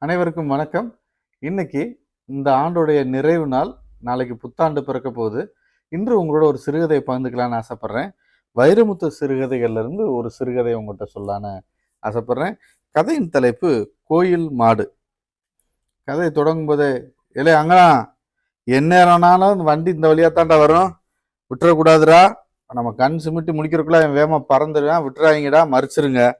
அனைவருக்கும் வணக்கம். இன்னைக்கு இந்த ஆண்டுடைய நிறைவு நாள் நாளைக்கு புத்தாண்டு பிறக்க போகுது. இன்று உங்களோட ஒரு சிறுகதையை பகிர்ந்துக்கலான்னு ஆசைப்பட்றேன். வைரமுத்து சிறுகதைகள்லேருந்து ஒரு சிறுகதை உங்கள்கிட்ட சொல்லான்னு ஆசைப்பட்றேன். கதையின் தலைப்பு கோயில் மாடு. கதை தொடங்கும் போதே இல்லை அங்கனா எந்நேரம்னாலும் வண்டி இந்த வழியாக தாண்டா வரும்? விட்டுறக்கூடாதுரா நம்ம கண் சிமிட்டி முடிக்கிறதுக்குள்ள என் வேகமாக பறந்துடுவேன். விட்டுறாங்கடா மறிச்சிருங்க.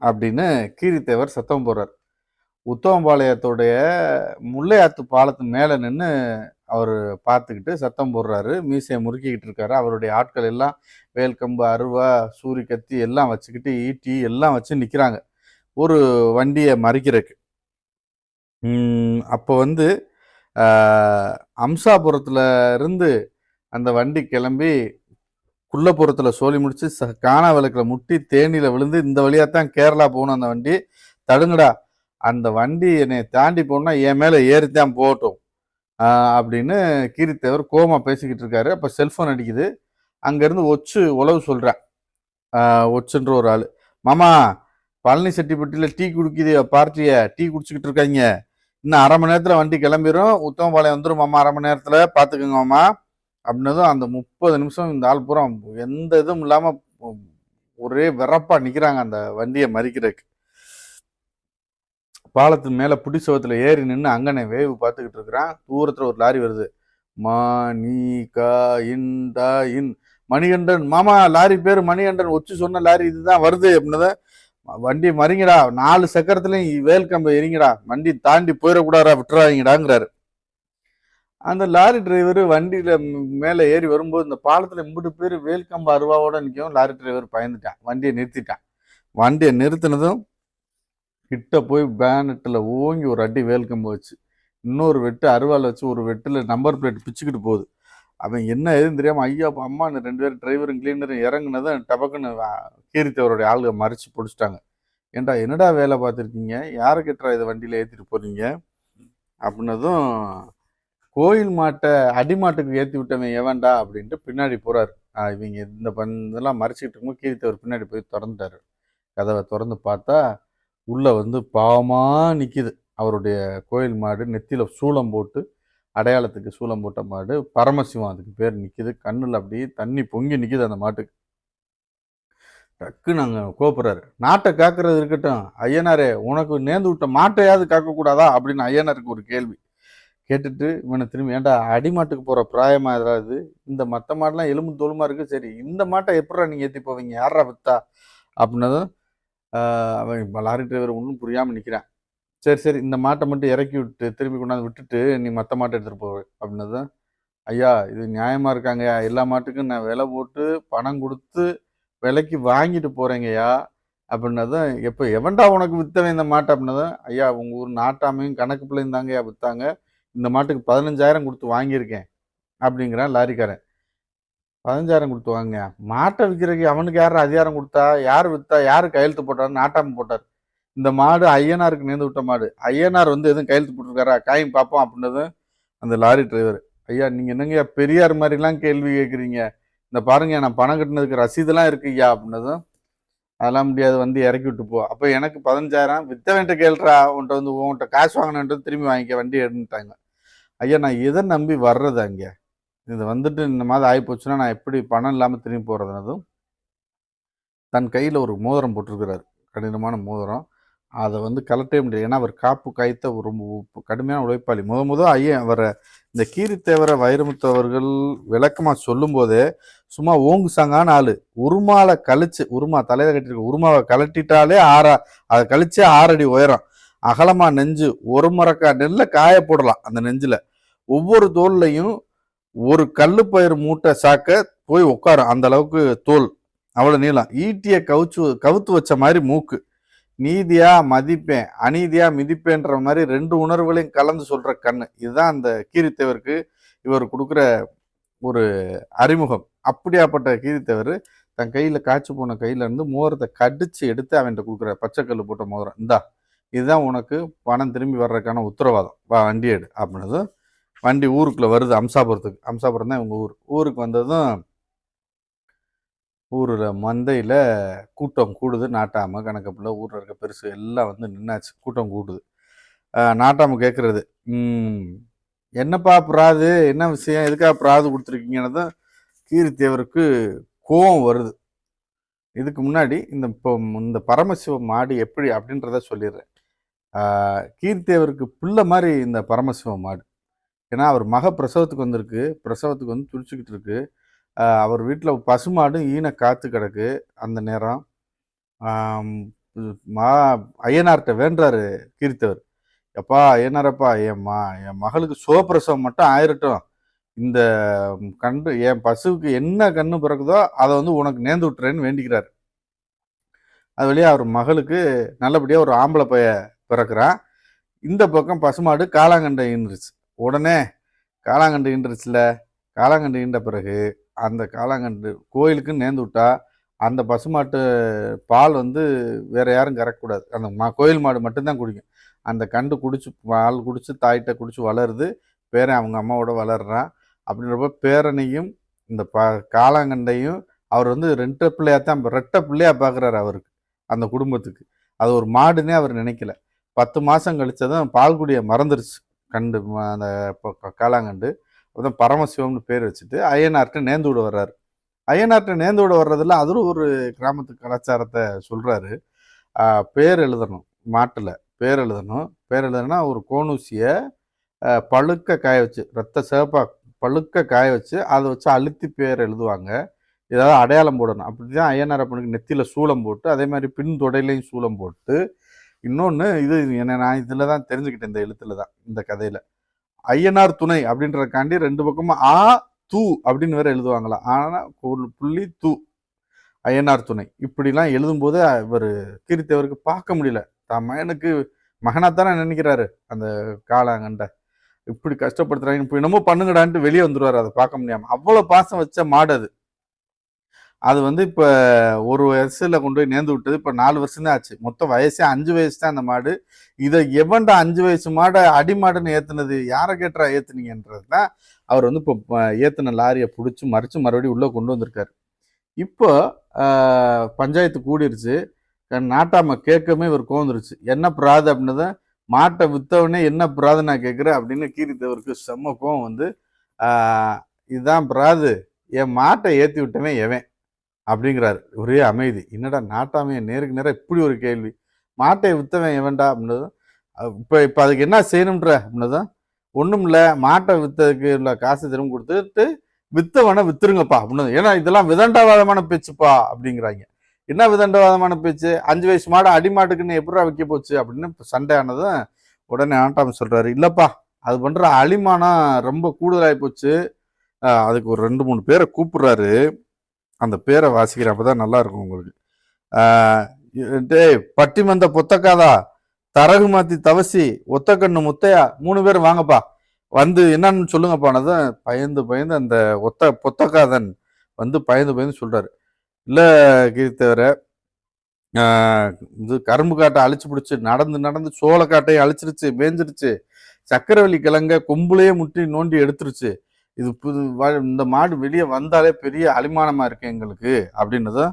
அப்படின்னு கீரித்தேவர் சத்தம் போடுறார். உத்தமபாளையத்துடைய முல்லையாத்து பாலத்து மேலே நின்று அவர் பார்த்துக்கிட்டு சத்தம் போடுறாரு. மீசையை முறுக்கிக்கிட்டு இருக்காரு. அவருடைய ஆட்கள் எல்லாம் வேல்கம்பு அருவா சூரி கத்தி எல்லாம் வச்சுக்கிட்டு ஈட்டி எல்லாம் வச்சு நிற்கிறாங்க ஒரு வண்டியை மறிக்கிறதுக்கு. அப்போ வந்து அம்சாபுரத்தில் இருந்து அந்த வண்டி கிளம்பி குள்ளப்புறத்தில் சோழி முடித்து ச காணா விளக்கில் முட்டி தேனியில் விழுந்து இந்த வழியாக தான் கேரளா போகணும் அந்த வண்டி. தடுங்கடா அந்த வண்டி என்னை தாண்டி போனால் என் மேலே ஏறித்தான் போகட்டும். அப்படின்னு கீரித்தேவர் கோமா பேசிக்கிட்டு இருக்காரு. அப்போ செல்ஃபோன் அடிக்குது. அங்கேருந்து ஒச்சு உழவு சொல்கிறேன் ஒச்சுன்ற ஒரு ஆள். மாமா பழனி செட்டிப்பட்டியில் டீ குடிக்குது பார்ட்டியை டீ குடிச்சிக்கிட்டு இருக்காங்க. இன்னும் அரை மணி நேரத்தில் வண்டி கிளம்பிரும். உத்தமபாளையம் வந்துடும் மாமா அரை மணி நேரத்தில். பார்த்துக்கோங்க மாமா. அப்படின்னதும் அந்த முப்பது நிமிஷம் இந்த ஆள் பூரா எந்த இதுவும் இல்லாமல் ஒரே விறப்பாக நிற்கிறாங்க அந்த வண்டியை மறிக்கிறதுக்கு. பாலத்து மேலே புடிசவத்தில் ஏறி நின்று அங்கனே வேவு பார்த்துக்கிட்டு இருக்கிறான். தூரத்தில் ஒரு லாரி வருது. மா நீ கா இன் டா இன். மணிகண்டன் மாமா லாரி பேர் மணிகண்டன். ஒச்சு சொன்ன லாரி இதுதான் வருது அப்படின்னத வண்டி மறிங்கடா. நாலு சக்கரத்துலையும் வேல் கம்பை எரிங்கடா வண்டி தாண்டி போயிடக்கூடாதா விட்டுறாங்கடாங்கிறாரு அந்த லாரி டிரைவர் வண்டியில மேலே ஏறி வரும்போது இந்த பாலத்தில் இம்புட்டு பேர் வேல்கம்பு அருவாவோட நிற்கவும் லாரி டிரைவர் பயந்துட்டான். வண்டியை நிறுத்திட்டான். வண்டியை நிறுத்தினதும் கிட்ட போய் பேனட்டில் ஓங்கி ஒரு அடி வேல்கம் போச்சு. இன்னொரு வெட்டு அருவாள் வச்சு ஒரு வெட்டில் நம்பர் பிளேட் பிச்சுக்கிட்டு போகுது. அவன் என்ன எதுவும் தெரியாமல் ஐயா அப்பா, ரெண்டு பேரும் டிரைவரும் கிளீனரும் இறங்குனதும் டபக்குன்னு கீரித்தவருடைய ஆளுக மறிச்சு பிடிச்சிட்டாங்க. ஏன்டா என்னடா வேலை பார்த்துருக்கீங்க? யாரை கட்டுறா இதை வண்டியில் ஏற்றிட்டு போகிறீங்க அப்படின்னதும் கோயில் மாட்டை அடிமாட்டுக்கு ஏற்றி விட்டவன் எவன்டா? அப்படின்ட்டு பின்னாடி போகிறாரு இவங்க இந்த பண் இதெல்லாம் மறைச்சிக்கிட்டு இருக்கும்போது கீரித்தவர் பின்னாடி போய் திறந்துட்டாரு. கதவை திறந்து பார்த்தா உள்ளே வந்து பாவமாக நிற்கிது அவருடைய கோயில் மாடு நெத்தியில் சூளம் போட்டு அடையாளத்துக்கு சூளம் போட்ட மாடு பரமசிவம் அதுக்கு பேர் நிற்கிது கண்ணில் அப்படியே தண்ணி பொங்கி நிற்கிது அந்த மாட்டுக்கு டக்கு நாங்கள் கோப்புறாரு நாட்டை காக்கிறது இருக்கட்டும். ஐயனாரே உனக்கு நேர்ந்து விட்ட மாட்டையாவது காக்கக்கூடாதா? அப்படின்னு ஐயனாருக்கு ஒரு கேள்வி. கேட்டுட்டு இவனை திரும்பி ஏன்டா அடிமாட்டுக்கு போகிற பிராயமாக ஏதாவது? இந்த மற்ற மாடெலாம் எலும்பு தோலுமா இருக்குது சரி இந்த மாட்டை எப்படா நீங்கள் ஏற்றி போவீங்க? யாரா வித்தா? அப்படின்னதும் அவன் லாரி டிரைவர் ஒன்றும் புரியாமல் நிற்கிறான் சரி சரி இந்த மாட்டை மட்டும் இறக்கி விட்டு திரும்பி கொண்டாந்து விட்டுட்டு நீ மற்ற மாட்டை எடுத்துகிட்டு போவ அப்படின்னதும் ஐயா இது நியாயமாக இருக்காங்க. எல்லா மாட்டுக்கும் நான் விலை போட்டு பணம் கொடுத்து விலைக்கு வாங்கிட்டு போகிறேங்கய்யா அப்படின்னதும் எப்போ எவன்டா உனக்கு வித்தவன் இந்த மாட்டை அப்படின்னதும் ஐயா உங்கள் ஊர் நாட்டாமையும் கணக்கு பிள்ளைந்தாங்கய்யா தாங்கய்யா இந்த மாட்டுக்கு பதினஞ்சாயிரம் கொடுத்து வாங்கியிருக்கேன் அப்படிங்கிறான் லாரிக்காரன் பதினஞ்சாயிரம் கொடுத்து வாங்க மாட்டை விற்கிறதுக்கு அவனுக்கு யார் அதிகாரம் கொடுத்தா? யார் விற்றா யார் கையெழுத்து போட்டார் நாட்டாம போட்டார். இந்த மாடு ஐயனாருக்கு நேர்ந்து விட்ட மாடு. ஐயனார் வந்து எதுவும் கையெழுத்து போட்டிருக்காரா? காயும் பார்ப்போம் அப்படின்னதும் அந்த லாரி டிரைவர் ஐயா நீங்கள் என்னங்கய்யா பெரியார் மாதிரிலாம் கேள்வி கேட்குறீங்க இந்த பாருங்க நான் பணம் கட்டினதுக்கு ரசீதெல்லாம் இருக்கு ஐயா அப்படின்னதும் அதெல்லாம் முடியாது வந்து இறக்கி விட்டு போ. அப்போ எனக்கு பதினஞ்சாயிரம் வித்தவன்ட்ட கேள்றா உன்ட்ட வந்து உன்கிட்ட காசு வாங்கினன்ட்டு திரும்பி வாங்கிக்க வண்டி எடுத்துட்டாங்க ஐயா நான் எதை நம்பி வர்றது அங்கே இது வந்துட்டு இந்த மாதிரி ஆகி போச்சுன்னா நான் எப்படி பணம் இல்லாமல் திரும்பி போகிறதுனதும் தன் கையில் ஒரு மோதிரம் போட்டிருக்கிறார். கடினமான மோதிரம். அதை வந்து கலட்டவே முடியாது. ஏன்னா அவர் காப்பு காய்த்த ஒரு ரொம்ப கடுமையான உழைப்பாளி. முத முத ஐயன் அவரை இந்த கீரித்தேவர வைரமுத்து அவர்கள் விளக்கமாக சொல்லும்போதே சும்மா ஓங்கு சாங்கான ஆள். உருமாலை கழிச்சு உருமா தலையில கட்டிருக்க உருமாவை கழட்டிட்டாலே ஆறா அதை கழிச்சே ஆறடி உயரம். அகலமாக நெஞ்சு ஒரு மரக்கா நெல்லை காய போடலாம் அந்த நெஞ்சில். ஒவ்வொரு தோல்லையும் ஒரு கல்லு பயிர் மூட்டை சாக்க போய் உட்காரும் அந்த அளவுக்கு தோல். அவ்வளோ நீளம். ஈட்டியை கவுச்சு கவுத்து வச்ச மாதிரி மூக்கு. நீதியா மதிப்பேன் அநீதியா மிதிப்பேன்ற மாதிரி ரெண்டு உணர்வுகளையும் கலந்து சொல்ற கண்ணு. இதுதான் அந்த கீரித்தேவருக்கு இவர் கொடுக்குற ஒரு அறிமுகம். அப்படியாப்பட்ட கீரித்தேவர் தன் கையில் காய்ச்சி போன கையில இருந்து மோதிரத்தை கடிச்சு எடுத்து அவன்கிட்ட கொடுக்குற பச்சைக்கல் போட்ட மோதிரம் இந்தா இதுதான் உனக்கு பணம் திரும்பி வர்றதுக்கான உத்தரவாதம். வா வண்டி எடு அப்படின்னதும் வண்டி ஊருக்குள்ளே வருது அம்சாபுரத்துக்கு. அம்சாபுரம் தான் இவங்க ஊர். ஊருக்கு வந்ததும் ஊரில் மந்தையில் கூட்டம் கூடுது. நாட்டாம கணக்கப்பில் ஊரில் இருக்க பெருசு எல்லாம் வந்து நின்னாச்சு. கூட்டம் கூடுது. நாட்டாமல் நாட்டாம என்னப்பா பிராது? என்ன விஷயம்? எதுக்காக பிராது கொடுத்துருக்கீங்கன்னு கீர்த்தேவருக்கு கோவம் வருது. இதுக்கு முன்னாடி இந்த இப்போ இந்த பரமசிவ மாடு எப்படி? அப்படின்றத சொல்லிடுறேன். கீர்த்தி அவருக்கு பிள்ளை மாதிரி இந்த பரமசிவ மாடு. ஏன்னா அவர் மக பிரசவத்துக்கு வந்திருக்கு. பிரசவத்துக்கு வந்து துடிச்சுக்கிட்டு இருக்கு. அவர் வீட்டில் பசுமாடும் ஈன காத்து கிடக்கு அந்த நேரம். மா ஐயனார்கிட்ட வேண்டாரு கீர்த்தவர். எப்பா ஐயனாரப்பா என் மா என் மகளுக்கு சுகப்பிரசவம் மட்டும் ஆயிரட்டும். இந்த கன்று என் பசுவுக்கு என்ன கண்ணு பிறக்குதோ அதை வந்து உனக்கு நேர்ந்து விட்டுறேன்னு வேண்டிக்கிறார். அது வழியாக அவர் மகளுக்கு நல்லபடியாக ஒரு ஆம்பளை பைய பிறக்கிறான். இந்த பக்கம் பசுமாடு காளாங்கண்டை ஈன்றுச்சு உடனே காளாங்கண்டு ஈன்றுச்சுல. காளாங்கண்டு இன்ற பிறகு அந்த காளாங்கண்டு கோயிலுக்கு நேர்ந்து விட்டா அந்த பசுமாட்டு பால் வந்து வேற யாரும் கறக்கக்கூடாது. அந்த மா கோயில் மாடு மட்டும்தான் குடிக்கும். அந்த கண்டு குடிச்சு பால் குடிச்சு தாயிட்ட குடிச்சு வளருது. பேரன் அவங்க அம்மாவோட வளர்றான். அப்படின்றப்ப பேரனையும் இந்த ப காளாங்கண்டையும் அவர் வந்து ரெட்டை பிள்ளையாக தான் ரெட்டை பிள்ளையாக பார்க்குறாரு அவருக்கு அந்த குடும்பத்துக்கு. அது ஒரு மாடுன்னே அவர் நினைக்கல. பத்து மாதம் கழிச்சதும் பால்குடியை மறந்துருச்சு. கண்டு அந்த காளாங்கண்டு அப்புறம் பரமசிவம்னு பேர் வச்சுட்டு ஐயனார்ட்ட நேர்ந்து விட வர்றாரு. ஐயனார்ட்ட நேர்ந்து விட வர்றதுல அதுவும் ஒரு கிராமத்து கலாச்சாரத்தை சொல்கிறாரு பேர் எழுதணும் மாட்டில் பேர் எழுதணும். பேர் எழுதணும்னா ஒரு கோணூசியை பழுக்க காய வச்சு ரத்த சிவப்பா பழுக்க காய வச்சு அதை வச்சு அழுத்தி பேர் எழுதுவாங்க. ஏதாவது அடையாளம் போடணும். அப்படி தான் ஐயனார் அப்பனுக்கு நெத்தியில் சூளம் போட்டு அதே மாதிரி பின் தொடையிலையும் சூளம் போட்டு இன்னொன்று இது என்ன நான் இதில் தான் தெரிஞ்சுக்கிட்டேன் இந்த எழுத்துல தான் இந்த கதையில். ஐயனார் துணை அப்படின்றதுக்காண்டி ரெண்டு பக்கமும் ஆ தூ அப்படின்னு வேற எழுதுவாங்களாம் ஆனால் புள்ளி தூ ஐயனார் துணை. இப்படிலாம் எழுதும்போது இவர் கீர்த்தேவருக்கு பார்க்க முடியல. தான் மகனுக்கு மகனாத்தானே நினைக்கிறாரு அந்த காலாங்கண்ட. இப்படி கஷ்டப்படுத்துறாங்க இப்போ என்னமோ பண்ணுங்கடான்ட்டு வெளியே வந்துடுவார் அதை பார்க்க முடியாமல் அவ்வளோ பாசம் வச்ச மாடு அது. அது வந்து இப்போ ஒரு வயசில் கொண்டு போய் நேர்ந்து விட்டது. இப்போ நாலு வருஷம் தான் ஆச்சு. மொத்தம் வயசே அஞ்சு வயசு தான் அந்த மாடு. இதை எவன்டா அஞ்சு வயசு மாடை அடி மாடுன்னு ஏற்றுனது யாரை கேட்டா ஏற்றுனீங்கன்றது தான் அவர் வந்து இப்போ ஏற்றின லாரியை பிடிச்சி மறிச்சு மறுபடியும் உள்ளே கொண்டு வந்திருக்காரு. இப்போ பஞ்சாயத்து கூடிருச்சு. நாட்டாம கேட்கவே இவர் கோந்துருச்சு. என்ன பிராது அப்படின்னதான் மாட்டை விற்றவனே என்ன பிராது நான் கேட்குறேன் அப்படின்னு கீரித்தவருக்கு செம்ம கோவம் வந்து இதுதான் பிராது. என் மாட்டை ஏற்றி விட்டவன் எவன்? அப்படிங்கிறாரு. ஒரே அமைதி. என்னடா நாட்டாமையை நேருக்கு நேராக இப்படி ஒரு கேள்வி. மாட்டை வித்தவன் எவன்டா அப்படின்னதும் இப்போ இப்போ அதுக்கு என்ன செய்யணும்ன்ற அப்படின்னதும் ஒன்றும் இல்லை மாட்டை வித்ததுக்கு உள்ள காசு திரும்ப கொடுத்துட்டு வித்தவனை வித்துருங்கப்பா அப்படின்னு ஏன்னா இதெல்லாம் விதண்டாவாதமான பேச்சுப்பா அப்படிங்கிறாங்க. என்ன விதண்டவாதமான பேச்சு? அஞ்சு வயசு மாடு அடி மாட்டுக்குன்னு எப்படா விற்க போச்சு அப்படின்னு சண்டை ஆனதும் உடனே ஆண்டாம சொல்கிறாரு இல்லைப்பா அது பண்ணுற அலிமானம் ரொம்ப கூடுதலாகி போச்சு. அதுக்கு ஒரு ரெண்டு மூணு பேரை கூப்பிடுறாரு. அந்த பேரை வாசிக்கிறப்ப தான் நல்லா இருக்கும் உங்களுக்கு டே பட்டி பட்டிமந்த புத்தக்காதா? தரகு மாத்தி தவசி ஒத்த கண்ணு முத்தையா? மூணு பேர் வாங்கப்பா. வந்து என்னன்னு சொல்லுங்கப்பானதும் பயந்து பயந்து அந்த ஒத்த பொத்தக்காதன் வந்து பயந்து பயந்து சொல்றாரு. இல்ல கீர்த்தவர இது கரும்பு காட்டை அழிச்சு பிடிச்சி நடந்து நடந்து சோள காட்டையும் அழிச்சிருச்சு மேஞ்சிருச்சு. சக்கரவள்ளி கிழங்க கொம்புலையே முட்டி நோண்டி எடுத்துருச்சு. இது புது இந்த மாடு வெளியே வந்தாலே பெரிய அலிமானமாக இருக்கு எங்களுக்கு அப்படின்னதும்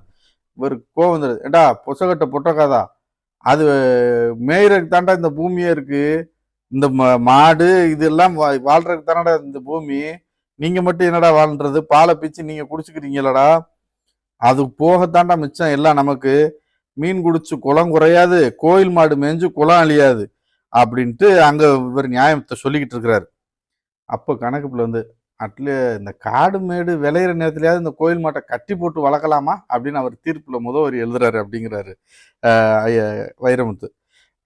இவருக்கு கோவம் வந்துடுது ஏண்டா பொசகட்டை பொட்டக்காதா? அது மேயறதுக்கு தாண்டா இந்த பூமியே இருக்கு. இந்த மாடு இதெல்லாம் வா- வாழ்றதுக்கு தானடா இந்த பூமி. நீங்க மட்டும் என்னடா வாழ்றது? பாலை பிச்சு நீங்க குடிச்சுக்கிறீங்களடா. அது போகத்தாண்டா மிச்சம் எல்லாம் நமக்கு. மீன் குடிச்சு குளம் குறையாது கோயில் மாடு மேய்ஞ்சு குளம் அழியாது அப்படின்ட்டு அங்க இவர் நியாயத்தை சொல்லிக்கிட்டு இருக்கிறாரு. அப்போ கணக்குப்பில் வந்து அட்ல இந்த காடு மேடு விளையிற நேரத்துலயாவது இந்த கோயில் மாட்டை கட்டி போட்டு வளர்க்கலாமா? அப்படின்னு அவர் தீர்ப்புல முத ஒரு எழுதுறாரு அப்படிங்கிறாரு ஐய- வைரமுத்து.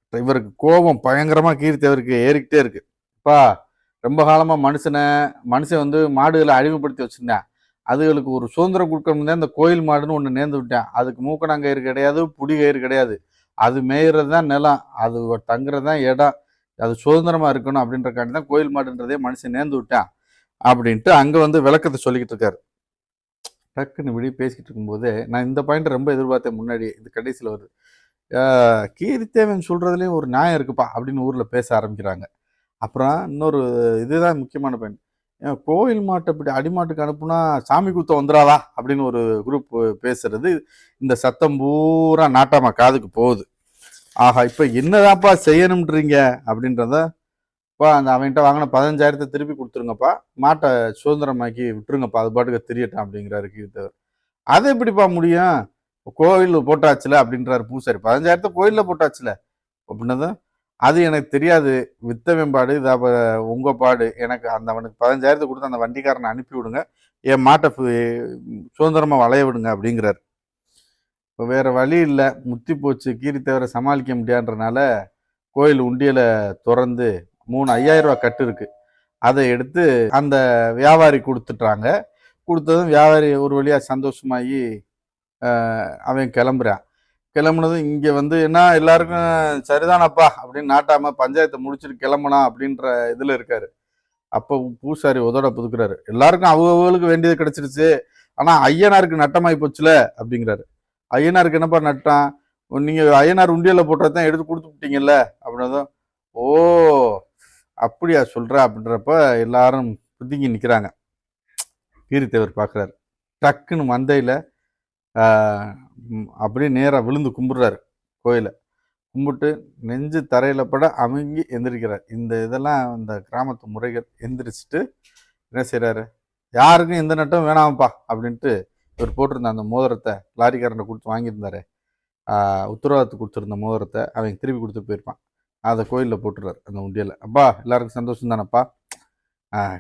இவருக்கு கோபம் பயங்கரமா கீர்த்தி அவருக்கு ஏறிக்கிட்டே இருக்கு. இப்பா ரொம்ப காலமா மனுஷனை மனுஷன் வந்து மாடுகளை அழிவுபடுத்தி வச்சிருந்தேன். அதுகளுக்கு ஒரு சுதந்திரம் கொடுக்கணும் இந்த கோயில் மாடுன்னு ஒன்று நேர்ந்து விட்டேன். அதுக்கு மூக்கணாங்கயிறு கிடையாது புடி கயிறு கிடையாது. அது மேயிறது தான் நிலம். அது தங்குறது தான் இடம். அது சுதந்திரமா இருக்கணும் அப்படின்றக்காண்டி தான் கோயில் மாடுன்றதே மனுஷன் நேர்ந்து விட்டான். அப்படின்ட்டு அங்கே வந்து விளக்கத்தை சொல்லிக்கிட்டு இருக்காரு. டக்குன்னு இப்படி பேசிக்கிட்டு இருக்கும்போது நான் இந்த பாயிண்ட் ரொம்ப எதிர்பார்த்தேன் முன்னாடி இது கடைசியில் வருது. கீரித்தேவன் சொல்றதுலயும் ஒரு நியாயம் இருக்குப்பா அப்படின்னு ஊரில் பேச ஆரம்பிக்கிறாங்க. அப்புறம் இன்னொரு இதுதான் முக்கியமான பாயிண்ட் கோயில் மாட்டை இப்படி அடிமாட்டுக்கு அனுப்புனா சாமி குத்தம் வந்துடாதா அப்படின்னு ஒரு குரூப் பேசுறது இந்த சத்தம் பூரா நாட்டாம காதுக்கு போகுது. ஆஹா இப்போ என்னதான்ப்பா செய்யணும்ன்றீங்க? அப்படின்றத பா அந்த அவன்கிட்ட வாங்கின பதினஞ்சாயிரத்தை திருப்பி கொடுத்துருங்கப்பா. மாட்டை சுதந்திரமாக்கி விட்டுருங்கப்பா. அது பாட்டுக்கு தெரியட்டான் அப்படிங்கிறாரு கீர்த்தவர். அது எப்படிப்பா முடியும்? கோவில் போட்டாச்சுல அப்படின்றாரு பூசாரி. பதினஞ்சாயிரத்தை கோயிலில் போட்டாச்சுல. அப்படின்னதும் அது எனக்கு தெரியாது. வித்த மேம்பாடு இதா உங்கள் பாடு. எனக்கு அந்த அவனுக்கு பதினஞ்சாயிரத்தை கொடுத்து அந்த வண்டிக்காரனை அனுப்பி விடுங்க. என் மாட்டை சுதந்திரமாக வளைய விடுங்க அப்படிங்கிறாரு. இப்போ வேறு வழி இல்லை. முத்தி போச்சு. கீரி தவிர சமாளிக்க முடியான்றனால கோயில் உண்டியலை திறந்து மூணு ஐயாயிரம் ரூபாய் கட்டு இருக்கு. அதை எடுத்து அந்த வியாபாரி கொடுத்துட்றாங்க. கொடுத்ததும் வியாபாரி ஒரு வழியாக சந்தோஷமாகி அவன் கிளம்புறான். கிளம்புனதும் இங்கே வந்து என்ன எல்லாருக்கும் சரிதானப்பா? அப்படின்னு நாட்டாம பஞ்சாயத்தை முடிச்சுட்டு கிளம்பலாம் அப்படின்ற இதில் இருக்காரு. அப்போ பூசாரி உதோட புதுக்குறாரு. எல்லாருக்கும் அவங்களுக்கு வேண்டியது கிடைச்சிருச்சு. ஆனால் ஐயனாருக்கு நட்டமாயி போச்சுல அப்படிங்கிறாரு. ஐயனாருக்கு என்னப்பா நட்டான் நீங்கள் ஐயனார் உண்டியல்ல போட்டதான் எடுத்து கொடுத்து விட்டீங்கல்ல? அப்படின்னதும் ஓ அப்படியா சொல்கிறா அப்படின்றப்ப எல்லாரும் புதுங்கி நிற்கிறாங்க கீரித்தேவர் பார்க்குறாரு டக்குன்னு மந்தையில் அப்படியே நேராக விழுந்து கும்பிட்றாரு கோயிலை. கும்பிட்டு நெஞ்சு தரையில் பட அமுங்கி எந்திரிக்கிறார். இந்த இதெல்லாம் இந்த கிராமத்து முறைகள் எந்திரிச்சிட்டு என்ன செய்கிறாரு யாருக்கும் எந்த நட்டம் வேணாம்ப்பா அப்படின்ட்டு இவர் போட்டிருந்த அந்த மோதிரத்தை லாரிக்காரனை கொடுத்து வாங்கியிருந்தாரு. ஆஹ் உத்தரவாதத்துக்கு கொடுத்துருந்த மோதிரத்தை அவன் திருப்பி கொடுத்து போயிருப்பான். அதை கோயிலில் போட்டுறாரு அந்த உண்டியலை அப்பா எல்லாருக்கும் சந்தோஷம் தானப்பா?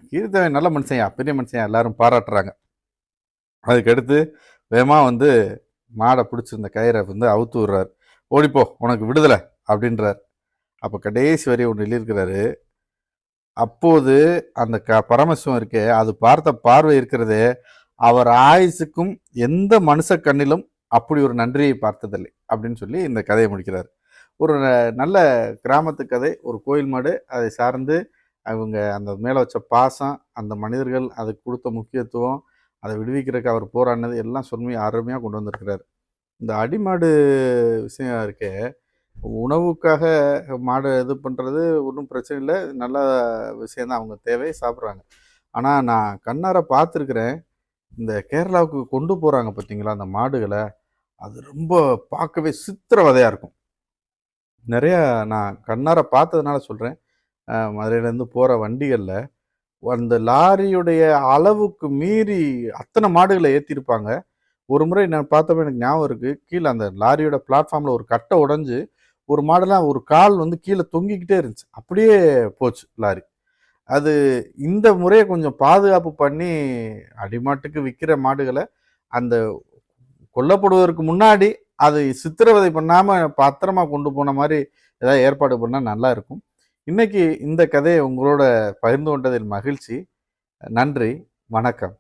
கீர்த்தவன் நல்ல மனுஷன்யா பெரிய மனுஷன்யா எல்லாரும் பாராட்டுறாங்க. அதுக்கடுத்து வேகமாக வந்து மாடை பிடிச்சிருந்த கயிறை வந்து அவுத்து விடுறாரு. ஓடிப்போ உனக்கு விடுதலை அப்படின்றார். அப்போ கடைசி வரை ஒன்று எழுதியிருக்கிறாரு. அப்போது அந்த க பரமசிவம் இருக்கே அது பார்த்த பார்வை இருக்கிறதே அவர் ஆயுசுக்கும் எந்த மனுஷ கண்ணிலும் அப்படி ஒரு நன்றியை பார்த்ததில்லை அப்படின்னு சொல்லி இந்த கதையை முடிக்கிறார். ஒரு நல்ல கிராமத்து கதை ஒரு கோயில் மாடு அதை சார்ந்து அவங்க அந்த மேலே வச்ச பாசம் அந்த மனிதர்கள் அதுக்கு கொடுத்த முக்கியத்துவம் அதை விடுவிக்கிறதுக்கு அவர் போராடினது எல்லாம் சொல்லி அருமையாக கொண்டு வந்திருக்கிறார். இந்த அடிமாடு விஷயம் இருக்கே உணவுக்காக மாடு இது பண்ணுறது ஒன்றும் பிரச்சனை இல்லை நல்ல விஷயந்தான் அவங்க தேவை சாப்பிட்றாங்க. ஆனால் நான் கண்ணார பார்த்துருக்குறேன் இந்த கேரளாவுக்கு கொண்டு போகிறாங்க பார்த்தீங்களா அந்த மாடுகளை அது ரொம்ப பார்க்கவே சித்திரவதையாக இருக்கும். நிறையா நான் கண்ணார பார்த்ததுனால சொல்கிறேன் மதுரையிலேருந்து போகிற வண்டிகளில் அந்த லாரியுடைய அளவுக்கு மீறி அத்தனை மாடுகளை ஏற்றிருப்பாங்க ஒரு முறை நான் பார்த்தப்ப எனக்கு ஞாபகம் இருக்குது கீழே அந்த லாரியோட பிளாட்ஃபார்மில் ஒரு கட்டை உடஞ்சி ஒரு மாடெல்லாம் ஒரு கால் வந்து கீழே தொங்கிக்கிட்டே இருந்துச்சு. அப்படியே போச்சு லாரி. அது இந்த முறையை கொஞ்சம் பாதுகாப்பு பண்ணி அடிமாட்டுக்கு விற்கிற மாடுகளை அந்த கொல்லப்படுவதற்கு முன்னாடி அது சித்திரவதை பண்ணாமல் பத்திரமா கொண்டு போன மாதிரி ஏதாவது ஏற்பாடு பண்ணால் நல்லா இருக்கும். இன்னைக்கு இந்த கதையை உங்களோட பகிர்ந்து கொண்டதில் மகிழ்ச்சி. நன்றி. வணக்கம்.